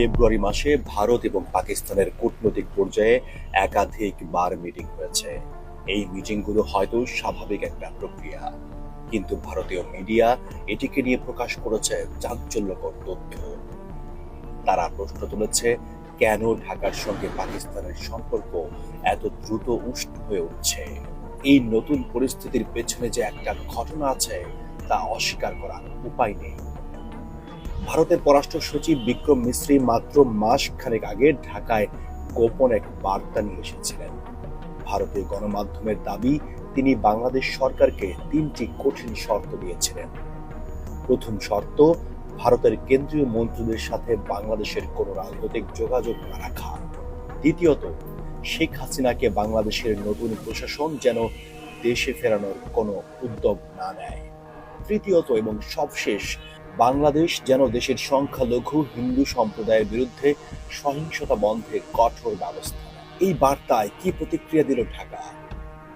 ফেব্রুয়ারি মাসে ভারত এবং পাকিস্তানের কূটনৈতিক পর্যায়ে একাধিক বার মিটিং হয়েছে। এই মিটিংগুলো হয়তো স্বাভাবিক একটা প্রক্রিয়া। কিন্তু ভারতীয় মিডিয়া এটিকে নিয়ে প্রকাশ করেছে চাঞ্চল্যকর তথ্য। তারা প্রশ্ন তুলেছে, কেন ঢাকার সঙ্গে পাকিস্তানের সম্পর্ক এত দ্রুত উষ্ণ হয়ে উঠছে? এই নতুন পরিস্থিতির পেছনে যে একটা ঘটনা আছে, তা অস্বীকার করার উপায় নেই। ভারতের পররাষ্ট্র সচিব বিক্রম মিশ্রি মাত্র মাস খানেক আগে ঢাকায় গোপন এক বার্তা নিয়ে এসেছিলেন। ভারতীয় গণমাধ্যমের দাবি, তিনি বাংলাদেশ সরকারকে তিনটি কঠিন শর্ত দিয়েছিলেন। প্রথম শর্ত, ভারতের কেন্দ্রীয় মন্ত্রীদের সাথে বাংলাদেশের কোনো রাজনৈতিক যোগাযোগ না রাখা। দ্বিতীয়ত, শেখ হাসিনাকে বাংলাদেশের নতুন প্রশাসন যেন দেশে ফেরানোর কোনো উদ্যোগ না নেয়। তৃতীয়ত এবং সবশেষ বাংলাদেশ যেন দেশের সংখ্যালঘু হিন্দু সম্প্রদায়ের বিরুদ্ধে সহিংসতা বন্ধে কঠোর ব্যবস্থা। এই বার্তায় কি প্রতিক্রিয়া দিল ঢাকা?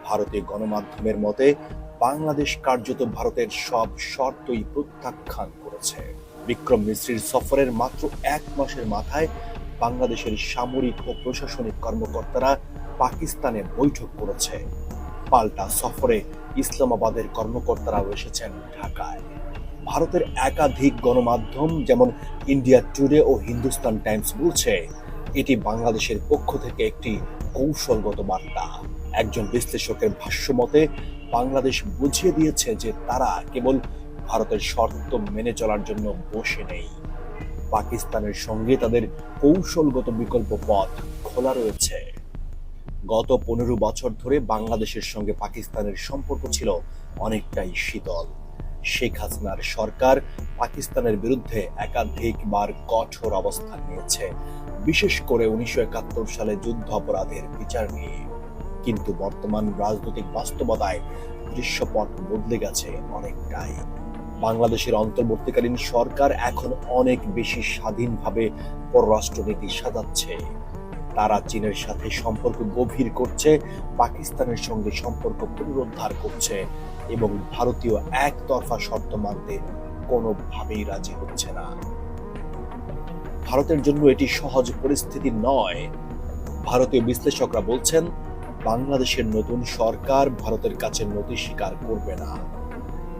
ভারতীয় গণমাধ্যমের মতে, বাংলাদেশ কার্যত ভারতের সব শর্তই প্রত্যাখ্যান করেছে। বিক্রম মিশ্রির সফরের মাত্র এক মাসের মাথায় বাংলাদেশের সামরিক ও প্রশাসনিক কর্মকর্তারা পাকিস্তানে বৈঠক করেছে। পাল্টা সফরে ইসলামাবাদের কর্মকর্তারাও এসেছেন ঢাকায়। ভারতের একাধিক গণমাধ্যম, যেমন ইন্ডিয়া টুডে ও হিন্দুস্তান টাইমস বলছে, এটি বাংলাদেশের পক্ষ থেকে একটি কৌশলগত বার্তা। একজন বিশ্লেষকের ভাষ্য মতে, বাংলাদেশ বুঝিয়ে দিয়েছে যে তারা কেবল ভারতের শর্ত মেনে চলার জন্য বসে নেই। পাকিস্তানের সঙ্গে তাদের কৌশলগত বিকল্প পথ খোলা রয়েছে। গত পনেরো বছর ধরে বাংলাদেশের সঙ্গে পাকিস্তানের সম্পর্ক ছিল অনেকটাই শীতল। শেখ হাসিনার সরকার পাকিস্তানের বিরুদ্ধে একাধিকবার কঠোর অবস্থান নিয়েছে, বিশেষ করে উনিশশো একাত্তর সালে যুদ্ধ অপরাধের বিচার নিয়ে। কিন্তু বর্তমান রাজনৈতিক বাস্তবতায় দৃশ্যপট বদলে গেছে অনেকটাই। বাংলাদেশের অন্তর্বর্তীকালীন সরকার এখন অনেক বেশি স্বাধীনভাবে পররাষ্ট্রনীতি সাজাচ্ছে। তারা চীনের সাথে সম্পর্ক গভীর করছে, পাকিস্তানের সঙ্গে সম্পর্ক পুনরুদ্ধার করছে এবং ভারতীয় একতরফা শর্ত মানতে কোনোভাবেই রাজি হচ্ছে না। ভারতের জন্য এটি সহজ পরিস্থিতি নয়। ভারতীয় বিশ্লেষকরা বলছেন, বাংলাদেশের নতুন সরকার ভারতের কাছে নথি স্বীকার করবে না।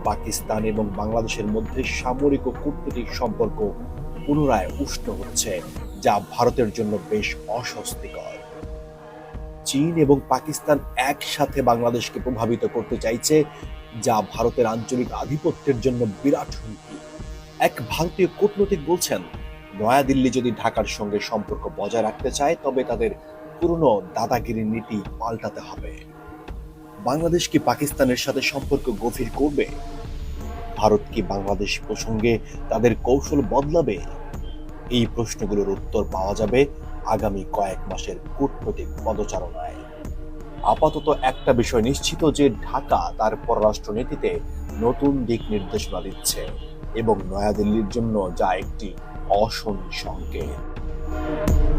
পাকিস্তান এবং বাংলাদেশের মধ্যে সামরিক ও কূটনৈতিক সম্পর্ক পুনরায় উষ্ণ হচ্ছে। যা ভারতের জন্য বেশ অস্বস্তিকর। চীন এবং পাকিস্তান একসাথে বাংলাদেশকে প্রভাবিত করতে চাইছে, যা ভারতের আঞ্চলিক আধিপত্যের জন্য বিরাট হুমকি। এক ভারতীয় কূটনৈতিক বলছেন, নয়াদিল্লি যদি ঢাকার সঙ্গে সম্পর্ক বজায় রাখতে চায়, তবে তাদের পুরনো দাদাগিরি নীতি পাল্টাতে হবে। বাংলাদেশ কি পাকিস্তানের সাথে সম্পর্ক গভীর করবে? ভারত কি বাংলাদেশ প্রসঙ্গে তাদের কৌশল বদলাবে? এই প্রশ্নগুলোর উত্তর পাওয়া যাবে আগামী কয়েক মাসের কূটনৈতিক পদচারণায়। আপাতত একটা বিষয় নিশ্চিত যে ঢাকা তার পররাষ্ট্রনীতিতে নতুন দিক নির্দেশনা দিচ্ছে এবং নয়াদিল্লির জন্য যা একটি অশনি সংকেত।